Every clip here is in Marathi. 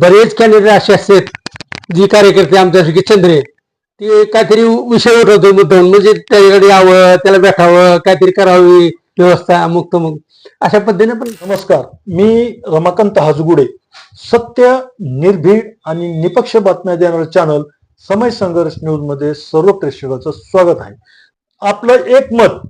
बरेच कॅन्डिडेट असे असतात जी कार्यकर्ते आमच्यासारखे चंद्रे. ते काहीतरी विषय उठवतो मुद्दाम म्हणजे त्याच्याकडे यावं त्याला भेटावं काहीतरी करावी व्यवस्था अमुक तमुक अशा पद्धतीने पण नमस्कार मी रमाकांत हाजगुडे. सत्य निर्भीड आणि निपक्ष बातम्या देणारं चॅनल समय संघर्ष न्यूजमध्ये सर्व प्रेक्षकाचं स्वागत आहे. आपलं एक मत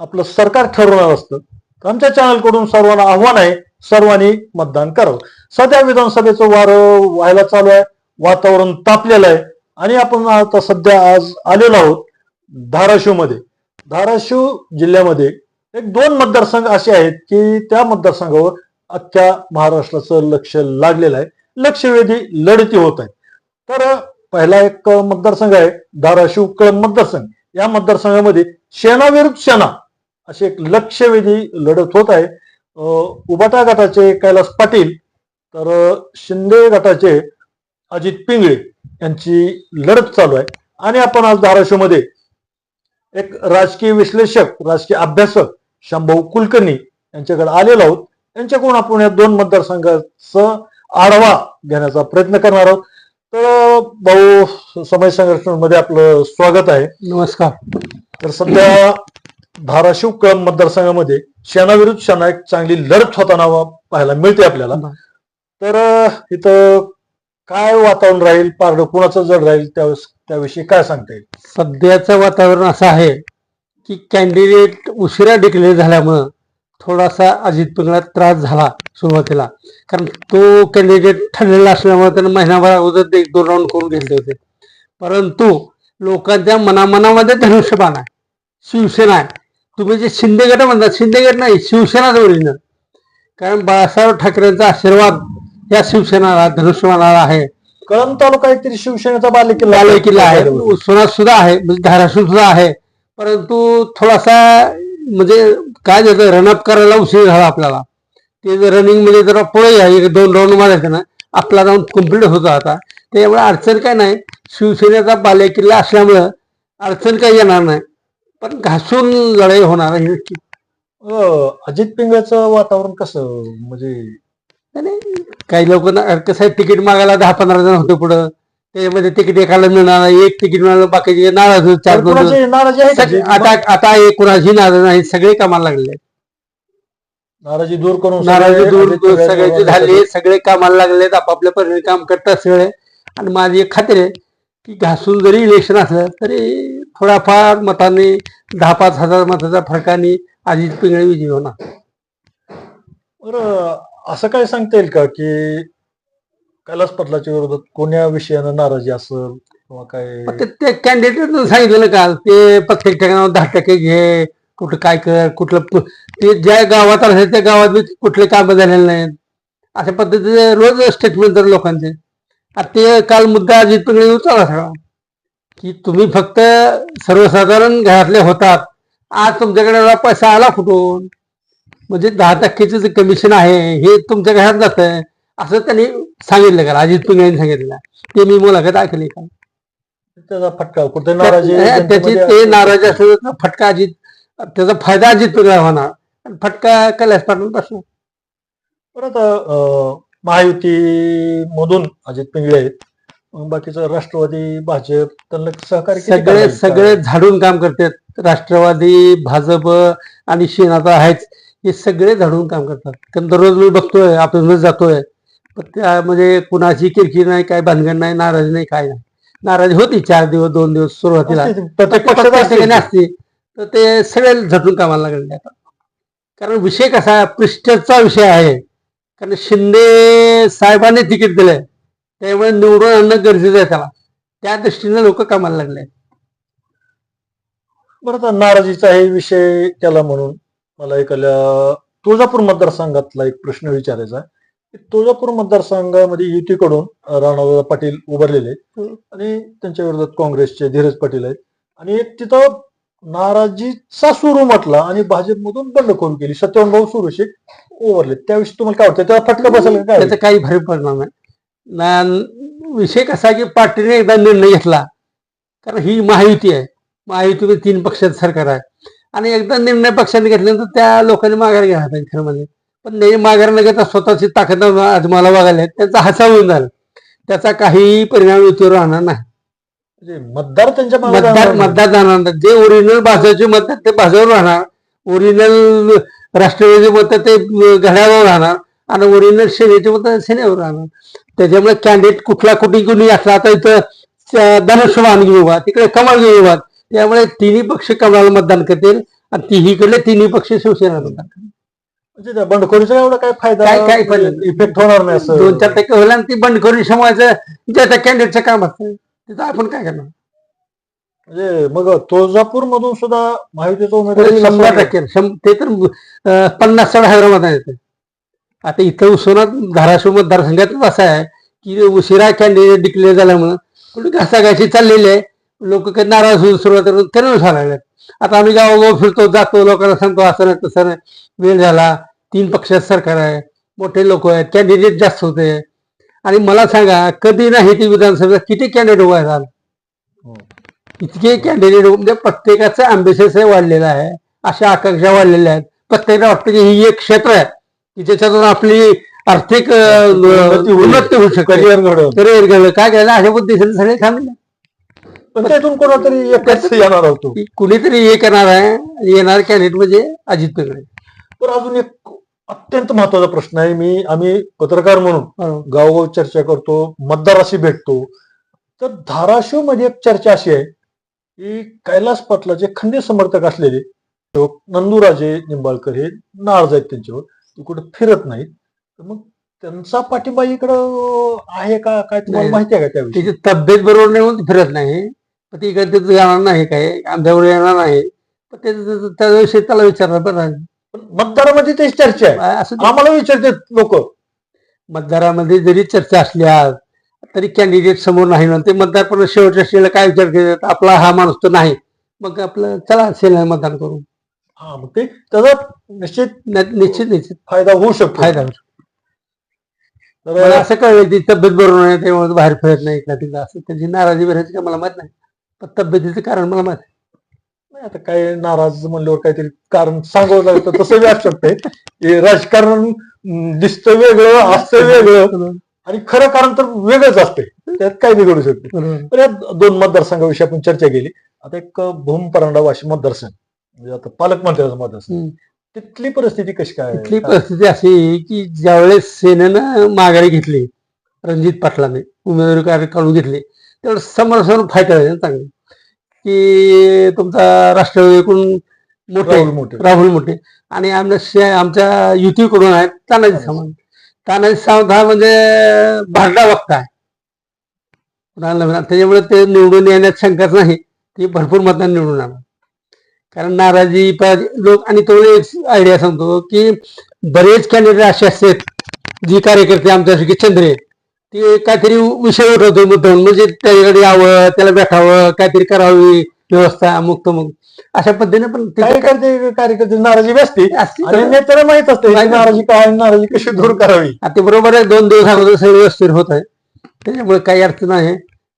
आपलं सरकार ठरवणार असतं. आमच्या आमच्या चॅनलकडून सर्वांना आव्हान आहे सर्वांनी मतदान करावं. सध्या विधानसभेचं वारं व्हायला चालू आहे. वातावरण तापलेलं आहे. आणि आपण आता सध्या आज आलेलो आहोत धाराशिवमध्ये धाराशिव जिल्ह्यामध्ये एक दोन मतदारसंघ असे आहेत की त्या मतदारसंघावर अख्ख्या महाराष्ट्राचं लक्ष लागलेलं आहे. लक्षवेधी लढती होत आहे तर पहिला एक मतदारसंघ आहे धाराशिव कळंब मतदारसंघ. या मतदारसंघामध्ये सेना विरुद्ध सेना अशी एक लक्षवेधी लढत होत आहे. उबाटा गटाचे कैलास पाटील तर शिंदे गटाचे अजित पिंगळे यांची लढत चालू आहे. आणि आपण आज धाराशिवमध्ये एक राजकीय विश्लेषक राजकीय अभ्यासक शंभाऊ कुलकर्णी यांच्याकडे आलेलो आहोत. यांच्याकडून आपण या दोन मतदारसंघाचा आढावा घेण्याचा प्रयत्न करणार आहोत. तर भाऊ समय संघर्षमध्ये आपलं स्वागत आहे. नमस्कार. तर सध्या धाराशिव कळंब मतदारसंघामध्ये सेना विरुद्ध सेना एक चांगली लढत होताना पाहायला मिळते आपल्याला. तर इथं काय वातावरण राहील? पारडं कुणाचं जड राहील? त्यावेळेस त्याविषयी काय सांगता येईल? सध्याचं वातावरण असं आहे की कॅन्डिडेट उशिरा डिक्लेअर झाल्यामुळं थोडासा अजित पिंगळा त्रास झाला सुरुवातीला. कारण तो कॅन्डिडेट ठरलेला असल्यामुळे त्यानं महिनाभर अगोदर एक दोन राऊंड करून घेतले होते. परंतु लोकांच्या मनामनामध्ये धनुष्यबाण आहे. शिवसेना आहे. तुम्ही जे शिंदे गट म्हणतात शिंदे गट नाही शिवसेनाच ओरिजिनल कारण बाळासाहेब ठाकरेंचा आशीर्वाद या शिवसेनाला धनुष्यबाणाला आहे. कळंब तालुका काहीतरी शिवसेनेचा बालेकिल्ला. लाल किल्ला आहे. उस्मानात सुद्धा आहे म्हणजे धाराशिव सुद्धा आहे. परंतु थोडासा म्हणजे काय झालं रनअप करायला उशीर झाला आपल्याला. ते रनिंगमध्ये जरा पुढे एक दोन राऊंड मारायचं ना आपला राऊंड कंप्लीट होता आता. त्यामुळे अडचण काय नाही. शिवसेनेचा बालेकिल्ला असल्यामुळं अडचण काही येणार नाही. पण घासून लढाई होणार. अं, अजित पिंगळचं वातावरण कसं? म्हणजे आणि काही लोक कसं आहे तिकीट मागायला दहा पंधरा जण होते पुढं. त्याच्यामध्ये तिकीट एकाला मिळणार नाही एक तिकीट मिळालं बाकीचे नाराज होते, चार तर दोन कुणाची नाराजी आहे का? सग- आता आता एक कुणाची नाराज नाही सगळे कामाला लागले. नाराजी दूर करून नाराजी सगळे दूर अजित दूर पिंगळे सगळ्याचे झाले सगळे कामाला लागलेत आपापल्या परीने काम करतात सगळे. आणि माझी एक खात्री आहे की घासून जरी इलेक्शन असलं तरी थोडाफार मताने दहा पाच हजार मताच्या फरकाने अजित पिंगळे विजयी होणार. बरं असं काय सांगता येईल का की कैलास पटलाच्या विरोधात कोण्या विषयानं नाराजी असेल किंवा काय? ते- ते कॅन्डिडेट सांगितलं ना काल ते प्रत्येक ठिकाणावर दहा टक्के घे कुठं काय कर कुठलं प- ते ज्या गावात असेल त्या गावात बी कुठले काम झालेले नाहीत. अशा पद्धतीचे रोज स्टेटमेंट तर लोकांचे. आता ते काल मुद्दा अजित पिंगळे उचलला सगळा की तुम्ही फक्त सर्वसाधारण घरातले होतात. आज तुमच्याकडे एवढा पैसा आला कुठून? म्हणजे दहा टक्केचं जे कमिशन आहे हे तुमच्या घरात जात आहे असं त्यांनी सांगितलं का? अजित पिंगळेंनी सांगितलं. ते मी मुलाखत ऐकली का? त्याचा फटका कुठे नाराजी त्या- त्याची ते. नाराज असलं फटका अजित त्याचा फायदा अजित पिंगळा होणार. फटका कैलास पाटील बसणार अं, महायुती मधून अजित पिंगळे बाकीचं राष्ट्रवादी भाजप त्यांना सहकार्य किती सगळे? सगळे झाडून काम करतात. राष्ट्रवादी भाजप आणि सेनाचा आहेच. हे सगळे झाडून काम करतात. कारण दररोज मी बघतोय आपण जातोय. पण त्यामध्ये कुणाची किरकिर नाही काय भानगड नाही नाराज नाही काय नाही. नाराजी होती चार दिवस दोन दिवस सुरुवातीला. असते, प्रत्येक प्रत्येक पक्षात असते. ठिकाणी असते तर ते सगळे झटून कामाला लागले आता. कारण विषय कसा आहे पृष्ठचा विषय आहे. कारण शिंदे साहेबांनी तिकीट दिलंय. त्यामुळे निवडून आणणं गरजेचं आहे त्याला. त्या दृष्टीने लोक कामाला लागले. बरं आता नाराजीचा हे विषय केला म्हणून मला एखाद्या तुळजापूर मतदारसंघातला एक प्रश्न विचारायचा आहे. तुळजापूर मतदारसंघामध्ये युतीकडून राणादादा पाटील उभारलेले आहेत. आणि त्यांच्या विरोधात काँग्रेसचे धीरज पाटील आहेत. आणि एक तिथं नाराजीचा सुरू म्हटला आणि भाजपमधून बंडखोरी केली. सत्यवान भाऊ सुरुशे उभारले. त्याविषयी तुम्हाला काय वाटतं? त्याला फटका बसेल का काय त्याचा काही भर नाही. ना विषय कसा की पार्टीने एकदा निर्णय घेतला. कारण ही महायुती आहे. महायुतीमध्ये तीन पक्षाचं सरकार आहे. आणि एकदा निर्णय पक्षाने घेतल्यानंतर त्या लोकांनी माघार घ्यायला पाहिजे खरं म्हणजे. पण नाही माघार लगेच स्वतःची ताकद आज मला बघायला. त्यांचा हसा होऊन झाला त्याचा काही परिणाम युतीवर राहणार नाही. म्हणजे मतदार त्यांच्या मतदार. मतदार जाणार. जे ओरिजिनल भाजपचे मतदार ते भाजपवर राहणार. ओरिजिनल राष्ट्रवादी मत ते घड्यावर राहणार. आणि ओरिजिनल सेनेचे मत सेनेवर राहणार. त्याच्यामुळे कॅन्डिडेट कुठला कुठे कुणी असला आता इथं घेऊ बा तिकडे कमळ बा त्यामुळे तिन्ही पक्ष कमळाला मतदान करतील आणि तिन्हीकडे तिन्ही पक्ष शिवसेना मतदान करतील. म्हणजे बंडखोरीचा एवढा काय फायदा काय- काय फायदा. इफेक्ट होणार नाही असं. दोन चार टक्के होईल आणि ती बंडखोरी समाजाचं ज्या त्या कॅन्डिडेटचं काम असतं तिथं आपण काय करणार? म्हणजे मग तुळजापूर मधून सुद्धा महायुतीचा उमेदवार तरी शंभर. टक्के ते तर पन्नास साठ हैदराबाद येते. आता इथं उस्मानात धाराशिव मतदारसंघातच असं आहे की उशिरा कॅन्डिडेट डिक्लेअर झाल्यामुळं थोडी घासाघाशी चाललेली आहे लोक काही नाराज होऊन सुरुवात करून करून झालेले आता आम्ही गावोगाव फिरतो जातो लोकांना सांगतो असं नाही तसं नाही. वेळ झाला तीन पक्षात सरकार आहे मोठे लोक आहेत कॅन्डिडेट जास्त होते. आणि मला सांगा कधी नाही ती विधानसभेत किती कॅन्डिडेट उभा झाला हो. इतके कॅन्डिडेट म्हणजे प्रत्येकाचं अँबिशन्स वाढलेलं आहे अशा आकांक्षा वाढलेल्या आहेत. प्रत्येकाला वाटतं की ही एक क्षेत्र आहे. की ज्याच्यातून आपली आर्थिक उन्नती होऊ शकते. करिअर घडवून. करिअर घडलं काय करायला अशा पद्धतीने सगळे थांबले पण त्यातून कोणातरी एकच येणार होतो. कुणीतरी हे करणार आहे. येणार कॅन्डिडेट म्हणजे अजित पेगडे. तर अजून एक अत्यंत महत्त्वाचा प्रश्न आहे. मी आम्ही पत्रकार म्हणून बरोबर. गावोगाव चर्चा करतो मतदाराशी भेटतो. तर धाराशिवमध्ये एक चर्चा अशी आहे की कैलास पाटलाचे खंदे समर्थक असलेले लोक नंदुराजे निंबाळकर हे नाराज आहेत त्यांच्यावर. ते कुठे फिरत नाहीत तर मग त्यांचा पाठिंबा इकडं आहे का? काय तुम्हाला नाही. माहिती आहे का त्याविषयी? त्याची तब्येत बरोबर नाही म्हणून फिरत नाही. पण ती इकडे तिथं जाणार नाही काय आमच्यावर येणार नाही. पण ते- ते- त्याविषयी त्याला विचारणार बरं पण मतदारामध्ये तेच चर्चा आहे. असं ते- आम्हाला विचारते लोक. मतदारामध्ये जरी चर्चा असल्या तरी कॅन्डिडेट समोर नाही ना. ते मतदार पण शेवटच्या शेला काय विचार करतात? आपला हा माणूस तर नाही. मग आपलं चला सेना मतदान करू. हा मग ते त्याचा निश्चित निश्चित निश्चित फायदा होऊ शकतो. फायदा तर मला असं कळलं ती तब्येत बरोबर नाही त्यामुळे तो बाहेर फिरत नाही इकडे तिकडे असं. त्याची नाराजी भरायची का मला माहीत नाही पण तब्येतीचं कारण मला माहीत नाही, आता काय नाराज म्हणल्यावर काहीतरी कारण सांगावं लागतं तसं बी असू शकतंय हे राजकारण अं, दिसतं वेगळं असतं वेगळं आणि खरं कारण तर वेगळंच असते त्यात काय बी घडू शकते बरोबर. तर या दोन मतदारसंघाविषयी आपण चर्चा केली. आता एक भूम परांडा वाशिम मतदारसंघ. म्हणजे आता पालकमंत्र्याचा मतदारसंघ हम्म. तिथली परिस्थिती कशी काय? काय? परिस्थिती अशी की ज्यावेळेस सेनेनं माघारी घेतली रणजित पाटलाने उमेदवारी कार्य काढून घेतली त्यावेळेस समोरासमोर फाईट करायचं चांगली. की तुमचा राष्ट्रवादीकडून मोठे राहुल मोठे. राहुल मोठे. आणि आमच्या आमच्या युतीकडून आहेत तानाजी सावंत. तानाजी सावंत हा म्हणजे भारडा वक्ता आहे. त्याच्यामुळे ते निवडून येण्यात शंकाच नाही. ते भरपूर मतदान निवडून आणणार. कारण नाराजी लोक आणि तो एक आयडिया सांगतो की बरेच कॅन्डिडेट असे असतात जी कार्यकर्ते आमच्यासारखे चंद्रे ते काहीतरी विषय उठवतो मुद्दाम म्हणजे त्याच्याकडे यावं त्याला भेटावं काहीतरी करावी व्यवस्था मुक्त मग अशा पद्धतीने पण कार्यकर्ते कार्यकर्ते नाराजी असते. नेत्याला माहीत असते. नाराजी काय नाराजी कशी दूर करावी. आता ते बरोबर आहे दोन दिवस अगोदर सगळं व्यवस्थित होत आहे. त्याच्यामुळे काही अडचण आहे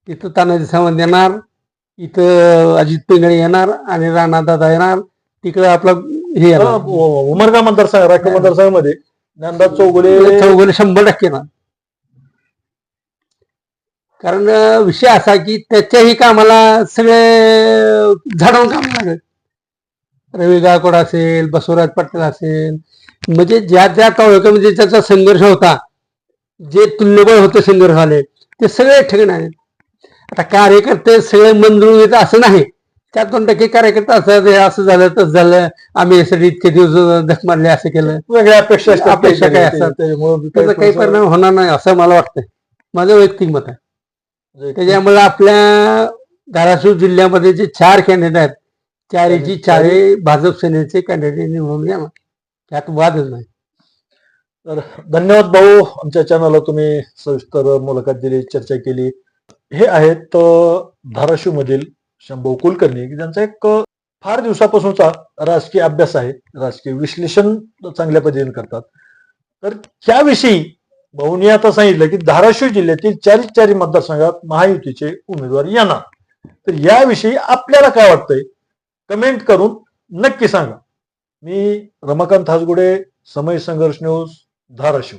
इथं तानाजी सावंत येणार. इथं अजित पिंगळे येणार आणि राणा दादा येणार. तिकडं आपला हे येणार. उमरगा मतदारसंघ राखीव मतदारसंघामध्ये. ज्ञानदास चौगुले चौगुले शंभर टक्के येणार. कारण विषय असा की त्याच्याही कामाला सगळे झाडावून काम लागत रवी गायकवाड असेल बसवराज पाटील असेल म्हणजे ज्या ज्या तालुक्यामध्ये ज्याचा संघर्ष होता जे तुल्यबळ होते संघर्ष झाले ते सगळे ठिकाण आहेत. आता कार्यकर्ते सगळे मंजूर येत असं नाही. त्यात दोन टक्के कार्यकर्ते असं हे असं झालं तसं झालं. आम्ही यासाठी इतके दिवस धक मारले असं केलं. वेगळ्या अपेक्षा असतात अपेक्षा काय. असतात? त्याचा काही परिणाम होणार नाही असं मला वाटतंय. माझं वैयक्तिक मत आहे. त्याच्यामुळे आपल्या धाराशिव जिल्ह्यामध्ये जे चार कॅन्डिडेट आहेत चारीची चारही भाजप सेनेचे कॅन्डिडेट निवडून येणार त्यात वादच नाही. तर धन्यवाद भाऊ आमच्या चॅनलला तुम्ही सविस्तर मुलाखत दिली चर्चा केली. हे आहेत धाराशिव मधील शंभू कुलकर्णी ज्यांचा एक फार दिवसापासूनचा राजकीय अभ्यास आहे राजकीय विश्लेषण चांगल्या पद्धतीने करतात. तर त्याविषयी भाऊनी आता सांगितलं की धाराशिव जिल्ह्यातील चारी चारी मतदारसंघात महायुतीचे उमेदवार येणार. तर याविषयी आपल्याला काय वाटतंय? कमेंट करून नक्की सांगा. मी रमाकांत हासगुडे समय संघर्ष न्यूज धाराशिव.